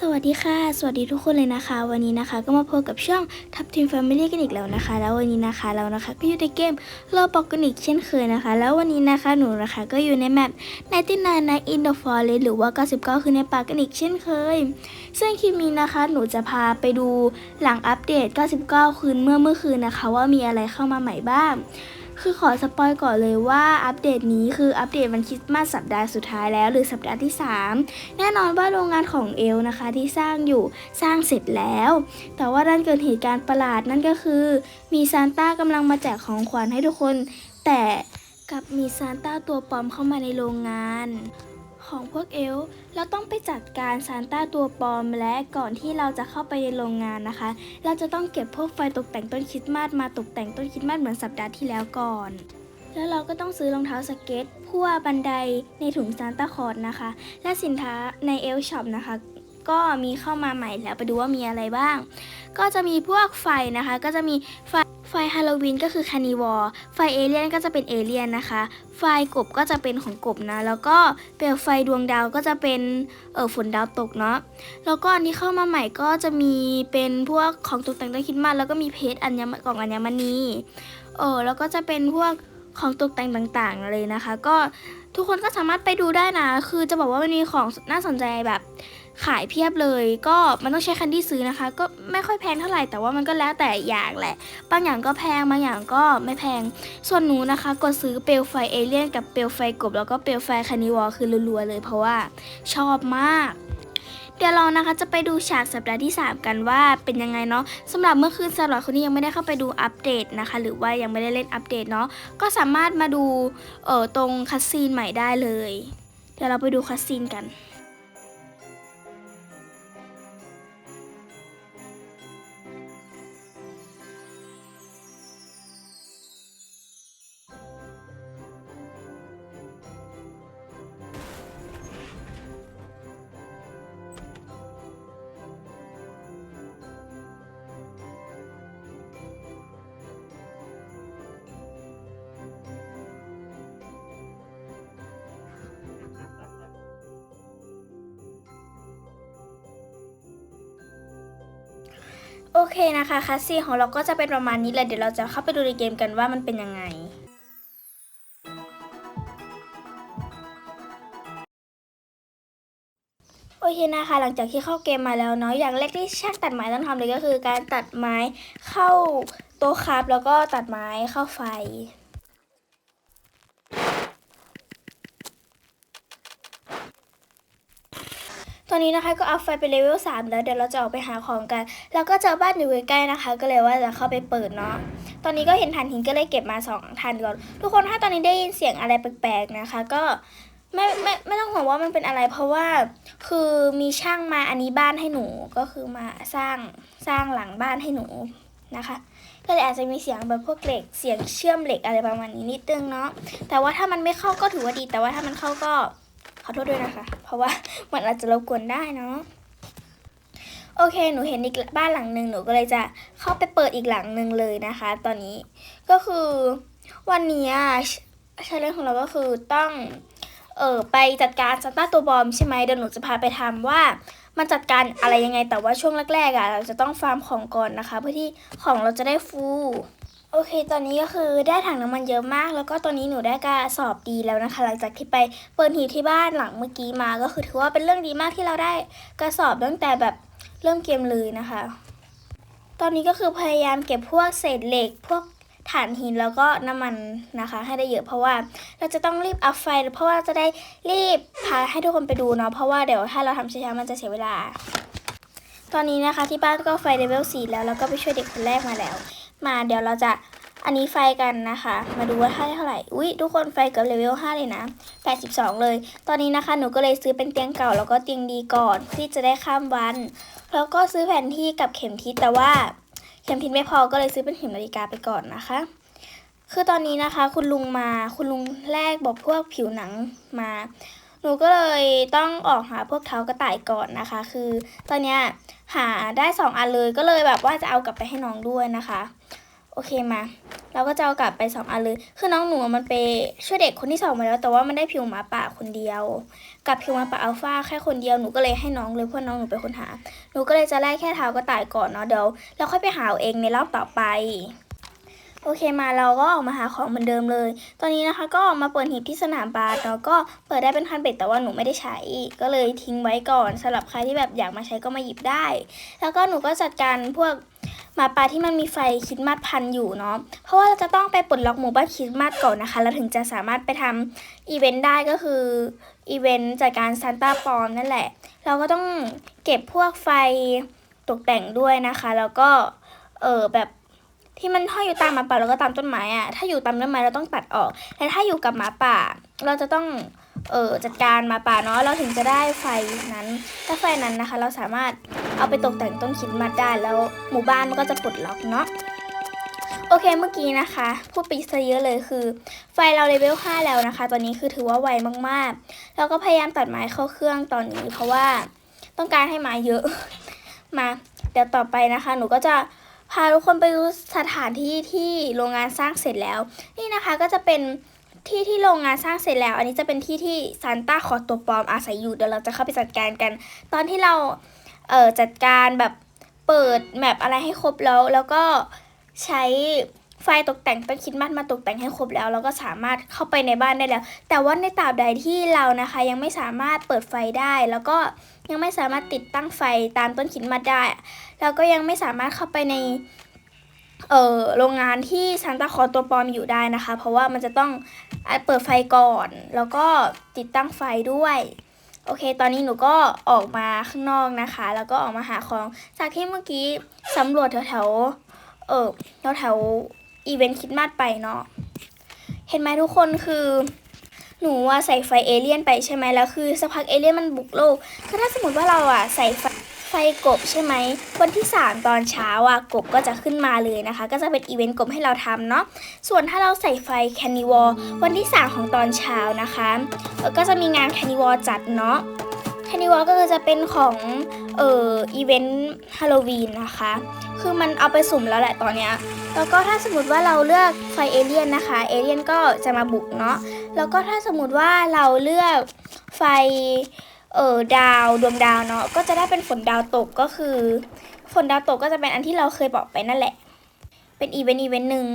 สวัสดีค่ะ สวัสดีทุกคนเลยนะคะ วันนี้นะคะก็มาพบกับช่องทับทีมแฟมิลี่กันอีกแล้วนะคะ แล้ววันนี้นะคะเรานะคะก็อยู่ในเกมโลบอกกันอีกเช่นเคยนะคะ แล้ววันนี้นะคะหนูนะคะก็อยู่ในแมป99 Night in the Forest หรือว่า 99 คือในป่ากันอีกเช่นเคย ซึ่งคลิปนี้นะคะหนูจะพาไปดูหลังอัปเดต 99 คืนเมื่อเมื่อคืนนะคะ ว่ามีอะไรเข้ามาใหม่บ้าง คือขอสปอยก่อนเลยว่าอัปเดตนี้คืออัปเดตวันคริสต์มาสสัปดาห์สุดท้ายแล้ว หรือสัปดาห์ที่ 3 แน่นอนว่าโรงงานของเอลนะคะที่สร้างอยู่สร้างเสร็จแล้ว แต่ว่าด้านเกิดเหตุการณ์ประหลาดนั่นก็คือ มีซานต้ากำลังมาแจกของขวัญให้ทุกคน แต่กลับมีซานต้าตัวปลอมเข้ามาในโรงงาน ของพวกเอลเราต้องไปจัดการซานต้าตัวปลอมและก่อนที่เราจะเข้าไปในโรงงานนะคะ เราจะต้องเก็บพวกไฟตกแต่งต้นคริสต์มาสมาตกแต่งต้นคริสต์มาสเหมือนสัปดาห์ที่แล้วก่อน แล้วเราก็ต้องซื้อรองเท้าสเก็ตพั่วบันไดในถุงซานต้าคอร์ดนะคะ และสินค้าในเอลช็อปนะคะก็มีเข้ามาใหม่แล้วไปดูว่ามีอะไรบ้าง ก็จะมีพวกไฟนะคะ ก็จะมีไฟ ไฟฮาโลวีนก็คือคานิวอร์ไฟเอเลียนก็จะเป็นเอเลียนนะคะ ไฟกบก็จะเป็นของกบนะ แล้วก็เปลวไฟดวงดาวก็จะเป็นเออฝนดาวตกเนาะ แล้วก็อันที่เข้ามาใหม่ก็จะมีเป็นพวกของตกแต่งต้นคริดมาสแล้วก็มีเพชรอัญมกล่องอัญมณีเออแล้วก็จะเป็นพวกของตกแต่งต่างๆเลยนะคะ ก็ทุกคนก็สามารถไปดูได้นะ คือจะบอกว่ามันมีของน่าสนใจแบบ ขายเพียบเลยก็มันต้องใช้คันที่ซื้อนะคะ ก็ไม่ค่อยแพงเท่าไหร่แต่ว่ามันก็แล้วแต่อย่างแหละ บางอย่างก็แพงบางอย่างก็ไม่แพง ส่วนหนูนะคะก็ซื้อเปลวไฟเอเลี่ยนกับเปลวไฟกบ แล้วก็เปลวไฟคานิวอคือรัวๆเลยเพราะว่าชอบมากเดี๋ยวเรานะคะจะไปดูฉากสัปดาห์ที่ 3 กันว่าเป็นยังไงเนาะสำหรับเมื่อคืนสำหรับคนที่ยังไม่ได้เข้าไปดูอัปเดตนะคะ หรือว่ายังไม่ได้เล่นอัปเดตเนาะก็สามารถมาดูเอ่อตรงคัสซีนใหม่ได้เลย เดี๋ยวเราไปดูคัสซีนกัน โอเคนะคะคัสซี่ของเราก็จะเป็นประมาณนี้แหละเดี๋ยวเราจะเข้าไปดูในเกมกันว่ามันเป็นยังไง โอเคนะคะ หลังจากที่เข้าเกมมาแล้วเนาะอย่างแรกที่ช่างตัดไม้ต้องทำเลยก็คือ การตัดไม้เข้าโต๊ะครับแล้วก็ตัดไม้เข้าไฟ อนนี้นะคะก็อัพไฟไปเลเวล3แล้วเดี๋ยวเราจะออกไปหาของกัน แล้วก็เจอบ้านอยู่ใกล้ๆนะคะ ก็เลยว่าจะเข้าไปเปิดเนาะตอนนี้ก็เห็นฐานหินก็เลยเก็บมาสองฐานก่อนทุกคนถ้าตอนนี้ได้ยินเสียงอะไรแปลกๆนะคะ ก็ไม่ไม่ไม่ต้องห่วงว่ามันเป็นอะไร เพราะว่าคือมีช่างมาอันนี้บ้านให้หนูก็คือมาสร้างสร้างหลังบ้านให้หนูนะคะ ก็เลยอาจจะมีเสียงแบบพวกเหล็กเสียงเชื่อมเหล็กอะไรประมาณนี้นิดนึงเนาะแต่ว่าถ้ามันไม่เข้าก็ถือว่าดี แต่ว่าถ้ามันเข้าก็ ขอโทษด้วยนะคะ เพราะว่ามันอาจจะรบกวนได้เนาะโอเค หนูเห็นอีกบ้านหลังหนึ่งหนูก็เลยจะเข้าไปเปิดอีกหลังหนึ่งเลยนะคะ ตอนนี้ก็คือวันนี้ชาเลนของเราก็คือต้องเออไปจัดการซันต้าตัวบอมใช่ไหมเดี๋ยวหนูจะพาไปทำว่ามันจัดการอะไรยังไงแต่ว่าช่วงแรกๆอะเราจะต้องฟาร์มของก่อนนะคะ เพื่อที่ของเราจะได้ฟู โอเค ตอนนี้ก็คือได้ถังน้ำมันเยอะมาก แล้วก็ตอนนี้หนูได้การสอบดีแล้วนะคะ หลังจากที่ไปเปิดหีบที่บ้านหลังเมื่อกี้มาก็คือถือว่าเป็นเรื่องดีมากที่เราได้กระสอบตั้งแต่แบบเริ่มเกมเลยนะคะ ตอนนี้ก็คือพยายามเก็บพวกเศษเหล็กพวกถ่านหินแล้วก็น้ำมันนะคะ ให้ได้เยอะเพราะว่าเราจะต้องรีบอัพไฟเพราะว่าจะได้รีบพาให้ทุกคนไปดูเนาะเพราะว่าเดี๋ยวถ้าเราทำช้าๆมันจะเสียเวลา ตอนนี้นะคะที่บ้านก็ไฟเลเวล4แล้วแล้วก็ไปช่วยเด็กคนแรกมาแล้ว มาเดี๋ยวเราจะอันนี้ไฟกันนะคะ มาดูว่าให้เท่าไหร่อุ้ยทุกคนไฟเกับเลเวล5เลยนะ 82 เลย ตอนนี้นะคะหนูก็เลยซื้อเป็นเตียงเก่าแล้วก็เตียงดีก่อนที่จะได้ข้ามวัน แล้วก็ซื้อแผนที่กับเข็มทิศแต่ว่าเข็มทิศไม่พอก็เลยซื้อเป็นเข็มนาฬิกาไปก่อนนะคะ คือตอนนี้นะคะคุณลุงมาคุณลุงแรกบอกพวกผิวหนังมา นูก็เลยต้องออกหาพวกเท้ากระต่ายก่อนนะคะ คือตอนเนี้ยหาได้สองอันเลยก็เลยแบบว่าจะเอากลับไปให้น้องด้วยนะคะ โอเคมา เราก็จะเอากลับไปสองอันเลย คือน้องหนูมันไปช่วยเด็กคนที่สองมาแล้ว แต่ว่ามันได้ผิวหมาป่าคนเดียว กับผิวหมาป่าอัลฟาแค่คนเดียวหนูก็เลยให้น้องเลยเพราะน้องหนูเป็นคนหา หนูก็เลยจะแลกแค่เท้ากระต่ายก่อนเนาะเดี๋ยวเราค่อยไปหาเอาเองในรอบต่อไป โอเคมาเราก็ออกมาหาของเหมือนเดิมเลย ตอนนี้นะคะก็ออกมาเปิดหีบที่สนามบาสเนาะก็เปิดได้เป็นพันเบ็ดแต่ว่าหนูไม่ได้ใช้ ก็เลยทิ้งไว้ก่อนสำหรับใครที่แบบอยากมาใช้ก็มาหยิบได้ แล้วก็หนูก็จัดการพวกหมาป่าที่มันมีไฟคิดมาสพันอยู่เนาะ เพราะว่าเราจะต้องไปปลดล็อกหมู่บ้านคิดมาสก่อนนะคะเราถึงจะสามารถไปทำอีเวนต์ได้ก็คืออีเวนต์จัดการซานต้าปอมนั่นแหละ เราก็ต้องเก็บพวกไฟตกแต่งด้วยนะคะ แล้วก็เออแบบ ที่มันห้อยอยู่ตามหมาป่าแล้วก็ตามต้นไม้อะถ้าอยู่ตามต้นไม้เราต้องตัดออก แต่ถ้าอยู่กับหมาป่า เราจะต้องเออจัดการหมาป่าเนาะเราถึงจะได้ไฟนั้นถ้าไฟนั้นนะคะ เราสามารถเอาไปตกแต่งต้นคิดมาได้แล้วหมู่บ้านมันก็จะปลดล็อกเนาะโอเคเมื่อกี้นะคะ พูดไปซะเยอะเลยคือ ไฟเราเลเวล 5 แล้วนะคะ ตอนนี้คือถือว่าไวมากๆ แล้วก็พยายามตัดไม้เข้าเครื่องตอนนี้ เพราะว่าต้องการให้ไม้เยอะ มา เดี๋ยวต่อไปนะคะ หนูก็จะ พาทุกคนไปดูสถานที่ที่โรงงานสร้างเสร็จแล้ว นี่นะคะก็จะเป็นที่ที่โรงงานสร้างเสร็จแล้ว อันนี้จะเป็นที่ที่ซานต้าขอตัวปลอมอาศัยอยู่เดี๋ยวเราจะเข้าไปจัดการกัน ตอนที่เราเอ่อจัดการแบบเปิดแมปอะไรให้ครบแล้ว แล้วก็ใช้ ไฟตกแต่งต้นคิดมาสมาตกแต่งให้ครบแล้วเราก็สามารถเข้าไปในบ้านได้แล้ว แต่ว่าในตราบใดที่เรานะคะ ยังไม่สามารถเปิดไฟได้ แล้วก็ยังไม่สามารถติดตั้งไฟตามต้นคิดมาได้แล้วก็ยังไม่สามารถเข้าไปในเอ่อโรงงานที่ซานตาคลอตัวปลอมอยู่ได้นะคะ เพราะว่ามันจะต้องเปิดไฟก่อน แล้วก็ติดตั้งไฟด้วยโอเค ตอนนี้หนูก็ออกมาข้างนอกนะคะ แล้วก็ออกมาหาของ จากที่เมื่อกี้สำรวจแถวๆ เออแถวๆ อีเวนต์คิดมาสไปเนาะเห็นไหมทุกคนคือหนูว่าใส่ไฟเอเลี่ยนไปใช่ไหมแล้วคือสักพักเอเลี่ยนมันบุกโลกคือถ้าสมมติว่าเราอะใส่ไฟไฟกบใช่ไหมวันที่ 3 ตอนเช้าอะกบก็จะขึ้นมาเลยนะคะ ก็จะเป็นอีเวนต์กบให้เราทำเนาะส่วนถ้าเราใส่ไฟแคนนิวอลวันที่ 3 ของตอนเช้านะคะก็จะมีงานแคนนิวอลจัดเนาะ แคนนิวอลก็คือจะเป็นของเอ่ออีเวนต์ฮาโลวีนนะคะ คือมันเอาไปสุ่มแล้วแหละตอนเนี้ยแล้วก็ถ้าสมมติว่าเราเลือกไฟเอเลียนนะคะเอเลียนก็จะมาบุกเนาะแล้วก็ถ้าสมมติว่าเราเลือกไฟเออดาวดวงดาวเนาะก็จะได้เป็นฝนดาวตกก็คือฝนดาวตกก็จะเป็นอันที่เราเคยบอกไปนั่นแหละ เป็นอีเวนต์อีเวนต์หนึ่ง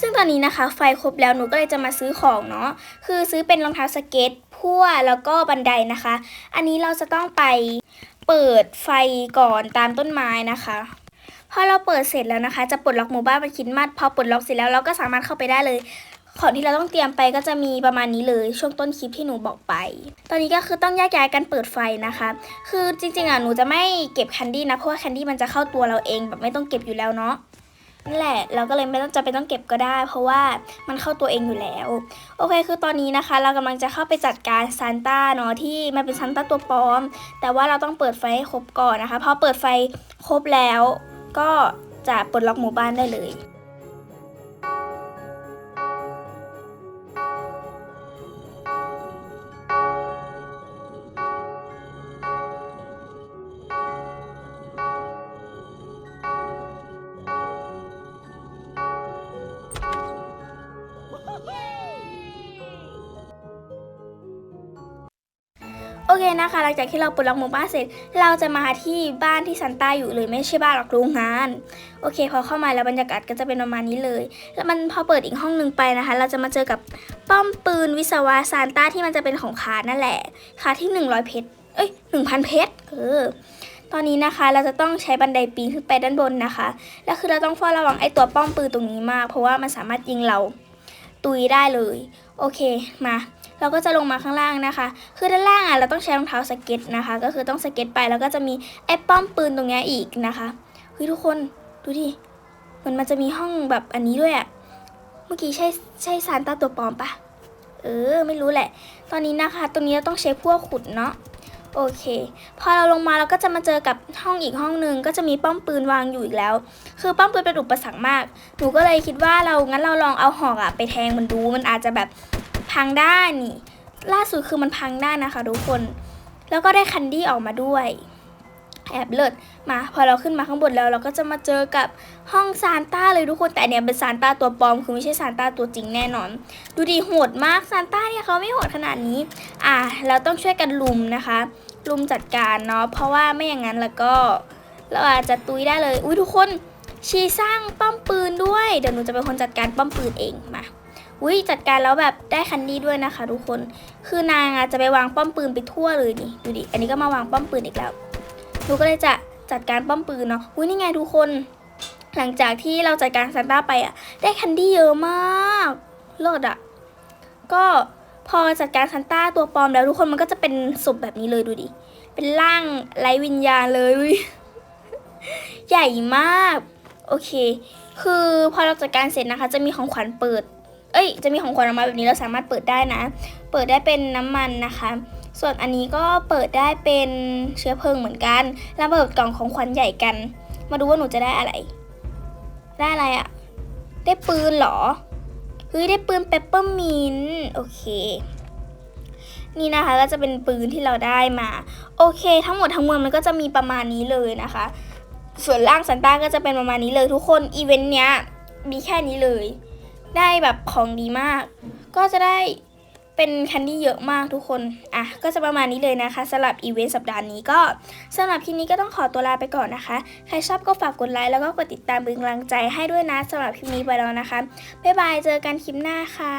ซึ่งตอนนี้นะคะไฟครบแล้วหนูก็เลยจะมาซื้อของเนาะคือซื้อเป็นรองเท้าสเก็ต พั่วแล้วก็บันไดนะคะ อันนี้เราจะต้องไปเปิดไฟก่อนตามต้นไม้นะคะพอเราเปิดเสร็จแล้วนะคะ จะปลดล็อกหมู่บ้านเป็นคิดมัดพอปลดล็อกเสร็จแล้วเราก็สามารถเข้าไปได้เลย ของที่เราต้องเตรียมไปก็จะมีประมาณนี้เลยช่วงต้นคลิปที่หนูบอกไป ตอนนี้ก็คือต้องแยกย้ายกันเปิดไฟนะคะ คือจริงๆอะหนูจะไม่เก็บแคนดี้นะเพราะว่าแคนดี้มันจะเข้าตัวเราเองแบบไม่ต้องเก็บอยู่แล้วเนาะ นั่นแหละ เราก็เลยไม่ต้องจะเป็นต้องเก็บก็ได้ เพราะว่ามันเข้าตัวเองอยู่แล้ว โอเค คือตอนนี้นะคะ เรากำลังจะเข้าไปจัดการซานต้าเนาะที่มันเป็นซานต้าตัวปลอม แต่ว่าเราต้องเปิดไฟให้ครบก่อนนะคะพอเปิดไฟครบแล้ว ก็จะปลดล็อกหมู่บ้านได้เลย เคนะคะ หลังจากที่เราปลดล็อกหมู่บ้านเสร็จ เราจะมาที่บ้านที่ซันต้าอยู่เลยไม่ใช่บ้านหรอกโรงงาน โอเค พอเข้ามาแล้วบรรยากาศก็จะเป็นประมาณนี้เลย แล้วมันพอเปิดอีกห้องหนึ่งไปนะคะ เราจะมาเจอกับป้อมปืนวิศวะซานต้าที่มันจะเป็นของคาร์นั่นแหละคาร์ที่ 100 เพชร เอ้ย 1,000 เพชร เออ ตอนนี้นะคะเราจะต้องใช้บันไดปีนขึ้นไปด้านบนนะคะ แล้วคือเราต้องเฝ้าระวังไอ้ตัวป้อมปืนตรงนี้มาก เพราะว่ามันสามารถยิงเราตุยได้เลย โอเค มา เราก็จะลงมาข้างล่างนะคะ คือด้านล่างอะเราต้องใช้รองเท้าสเก็ตนะคะ ก็คือต้องสเก็ตไปแล้วก็จะมีไอ้ป้อมปืนตรงเนี้ยอีกนะคะเฮ้ยทุกคนดูดิเหมันมันจะมีห้องแบบอันนี้ด้วยอะเมื่อกี้ใช่ใช่ซานต้าตัวปลอมปะเออ ไม่รู้แหละ ตอนนี้นะคะ ตรงนี้เราต้องใช้พวกขุดเนาะโอเค พอเราลงมาเราก็จะมาเจอกับห้องอีกห้องหนึ่งก็จะมีป้อมปืนวางอยู่อีกแล้ว คือป้อมปืนเป็นอุปสรรคมาก หนูก็เลยคิดว่าเรางั้นเราลองเอาหอกอะไปแทงมันดู มันอาจจะแบบ พังได้นี่ ล่าสุดคือมันพังได้นะคะทุกคน แล้วก็ได้คันดี้ออกมาด้วย แอบเลิศมา พอเราขึ้นมาข้างบนแล้ว เราก็จะมาเจอกับห้องซานต้าเลยทุกคนแต่เนี่ยเป็นซานต้าตัวปลอมคือไม่ใช่ซานต้าตัวจริงแน่นอน ดูดีโหดมากซานต้าเนี่ยเขาไม่โหดขนาดนี้ อะเราต้องช่วยกันลุมนะคะลุมจัดการเนาะเพราะว่าไม่อย่างนั้นแล้วก็เราอาจจะตุยได้เลย อุ้ยทุกคนชีสร้างป้อมปืนด้วย เดี๋ยวหนูจะเป็นคนจัดการป้อมปืนเองมา อุ้ยจัดการแล้วแบบได้คันดี้ด้วยนะคะ ทุกคน คือนางอะจะไปวางป้อมปืนไปทั่วเลยนี่ดูดิ อันนี้ก็มาวางป้อมปืนอีกแล้วหนูก็เลยจะจัดการป้อมปืนเนาะ อุ้ยนี่ไงทุกคน หลังจากที่เราจัดการซานต้าไปอะได้คันดี้เยอะมากเลิศอะก็พอจัดการซานต้าตัวปลอมแล้วทุกคนมันก็จะเป็นศพแบบนี้เลยดูดิ เป็นร่างไร้วิญญาณเลยอุ๊ยใหญ่มาก โอเค คือพอเราจัดการเสร็จนะคะ จะมีของขวัญเปิด เอ้ย จะมีของขวัญออกมาแบบนี้เราสามารถเปิดได้นะ เปิดได้เป็นน้ำมันนะคะ ส่วนอันนี้ก็เปิดได้เป็นเชื้อเพลิงเหมือนกัน แล้วเปิดกล่องของขวัญใหญ่กัน มาดูว่าหนูจะได้อะไร ได้อะไรอะได้ปืนเหรอ เฮ้ย ได้ปืนเปปเปอร์มินโอเคนี่นะคะก็จะเป็นปืนที่เราได้มา โอเค ทั้งหมดทั้งมวลมันก็จะมีประมาณนี้เลยนะคะ ส่วนล่างซันต้าก็จะเป็นประมาณนี้เลยทุกคนอีเวนต์เนี้ยมีแค่นี้เลย ได้แบบของดีมาก ก็จะได้เป็นแคนดี้เยอะมากทุกคน อะ ก็จะประมาณนี้เลยนะคะสำหรับอีเวนต์สัปดาห์นี้ก็สำหรับคลิปนี้ก็ต้องขอตัวลาไปก่อนนะคะ ใครชอบก็ฝากกดไลค์แล้วก็กดติดตามเป็นกำลังใจให้ด้วยนะสำหรับคลิปนี้ไปแล้วนะคะ บ๊ายบาย เจอกันคลิปหน้าค่ะ